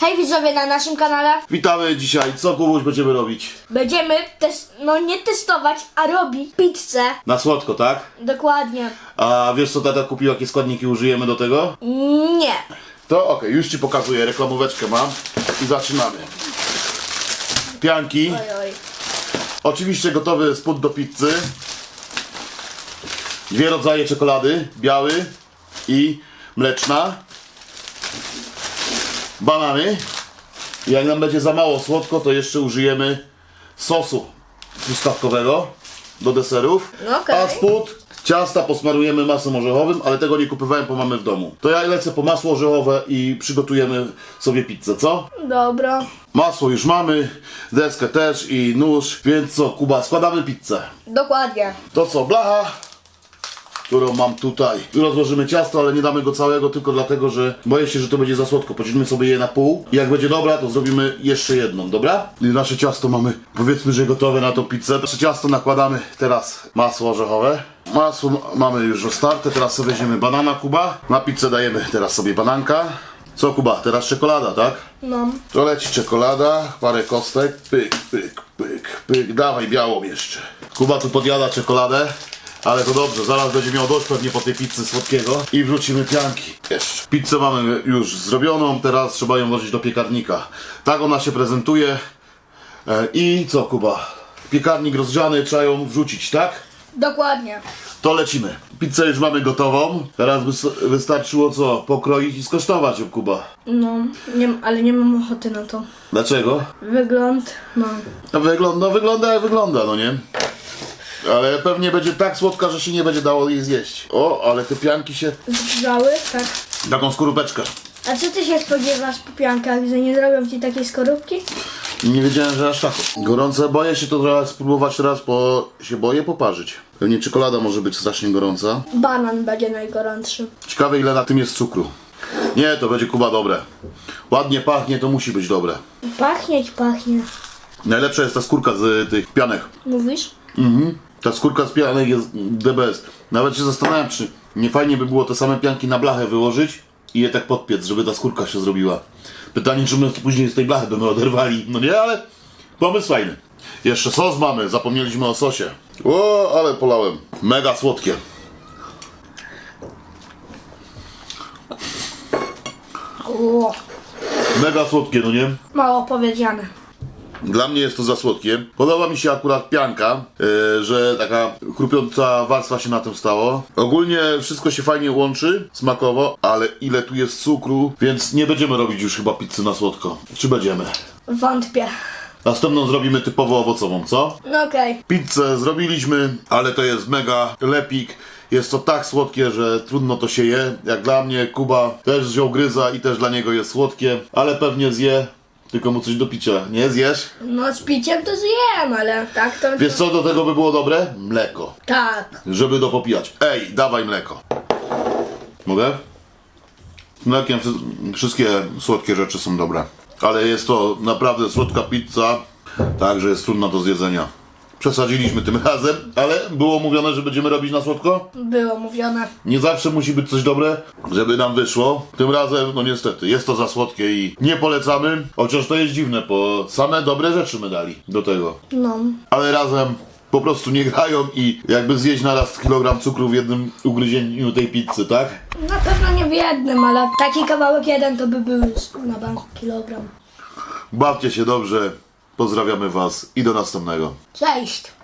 Hej widzowie na naszym kanale. Witamy dzisiaj. Co Kubuś będziemy robić? Będziemy tes- no nie testować, a robić pizzę. Na słodko, tak? Dokładnie. A wiesz co tata kupił, jakie składniki użyjemy do tego? Nie. To okej, już ci pokazuję, reklamóweczkę mam i zaczynamy. Pianki, Oj, oj. oczywiście gotowy spód do pizzy. Dwie rodzaje czekolady, biały i mleczna. Banany. Jak nam będzie za mało słodko, to jeszcze użyjemy sosu truskawkowego do deserów. No okej. A spód ciasta posmarujemy masłem orzechowym, ale tego nie kupowałem, bo mamy w domu. To ja lecę po masło orzechowe i przygotujemy sobie pizzę, co? Dobra. Masło już mamy, deskę też i nóż, więc co, Kuba, składamy pizzę. Dokładnie. To co, blacha, którą mam tutaj. Rozłożymy ciasto, ale nie damy go całego, tylko dlatego, że boję się, że to będzie za słodko. Podzielimy sobie je na pół i jak będzie dobra, to zrobimy jeszcze jedną, dobra? I nasze ciasto mamy, powiedzmy, że gotowe na tą pizzę. Nasze ciasto nakładamy teraz masło orzechowe. Masło mamy już rozstarte, teraz sobie weźmiemy banana, Kuba. Na pizzę dajemy teraz sobie bananka. Co, Kuba, teraz czekolada, tak? No. To leci czekolada, parę kostek, pyk, pyk, pyk, pyk, dawaj białą jeszcze. Kuba tu podjada czekoladę, ale to dobrze, zaraz będzie miał dość pewnie po tej pizzy słodkiego i wrzucimy pianki. Jeszcze. Pizzę mamy już zrobioną, teraz trzeba ją włożyć do piekarnika. Tak ona się prezentuje. E, I co Kuba? Piekarnik rozgrzany, trzeba ją wrzucić, tak? Dokładnie. To lecimy. Pizzę już mamy gotową. Teraz wys- wystarczyło co? Pokroić i skosztować ją, Kuba. No, nie, ale nie mam ochoty na to. Dlaczego? Wygląd, no. No wygląda, no wygląda jak wygląda, no nie? Ale pewnie będzie tak słodka, że się nie będzie dało jej zjeść. O, ale te pianki się... Zgrzały? Tak. Taką skorupeczkę. A co ty się spodziewasz po piankach, że nie zrobią ci takiej skorupki? Nie wiedziałem, że aż tak. Gorące, boję się to teraz spróbować teraz, bo się boję poparzyć. Pewnie czekolada może być strasznie gorąca. Banan będzie najgorętszy. Ciekawe ile na tym jest cukru. Nie, to będzie Kuba dobre. Ładnie pachnie, to musi być dobre. Pachnieć pachnie. Najlepsza jest ta skórka z y, tych pianek. Mówisz? Mhm. Ta skórka z pianek jest best. Nawet się zastanawiam, czy nie fajnie by było te same pianki na blachę wyłożyć i je tak podpiec, żeby ta skórka się zrobiła. Pytanie, czy my później z tej blachy by my oderwali. No nie, ale pomysł fajny. Jeszcze sos mamy, zapomnieliśmy o sosie. O, ale polałem. Mega słodkie. Mega słodkie, no nie? mało powiedziane. Dla mnie jest to za słodkie. Podoba mi się akurat pianka, yy, że taka chrupiąca warstwa się na tym stało. Ogólnie wszystko się fajnie łączy, smakowo, ale ile tu jest cukru, więc nie będziemy robić już chyba pizzy na słodko. Czy będziemy? Wątpię. Następną zrobimy typowo owocową, co? No okej. Pizzę zrobiliśmy, ale to jest mega lepik. Jest to tak słodkie, że trudno to się je. Jak dla mnie, Kuba też wziął gryza i też dla niego jest słodkie, ale pewnie zje, tylko mu coś do picia. Nie zjesz? No z piciem to zjem, ale tak to... Wiesz co do tego by było dobre? Mleko. Tak. Żeby dopopijać. Ej, dawaj mleko. Mogę? Z mlekiem wszy- wszystkie słodkie rzeczy są dobre. Ale jest to naprawdę słodka pizza, także jest trudna do zjedzenia. Przesadziliśmy tym razem, ale było mówione, że będziemy robić na słodko. Było mówione. Nie zawsze musi być coś dobre, żeby nam wyszło. Tym razem, no niestety, jest to za słodkie i nie polecamy. Chociaż to jest dziwne, bo same dobre rzeczy my dali do tego No. ale razem po prostu nie grają i jakby zjeść naraz kilogram cukru w jednym ugryzieniu tej pizzy, tak? Na pewno nie w jednym, ale taki kawałek jeden to by był już na bank kilogram. Bawcie się dobrze, pozdrawiamy Was i do następnego. Cześć!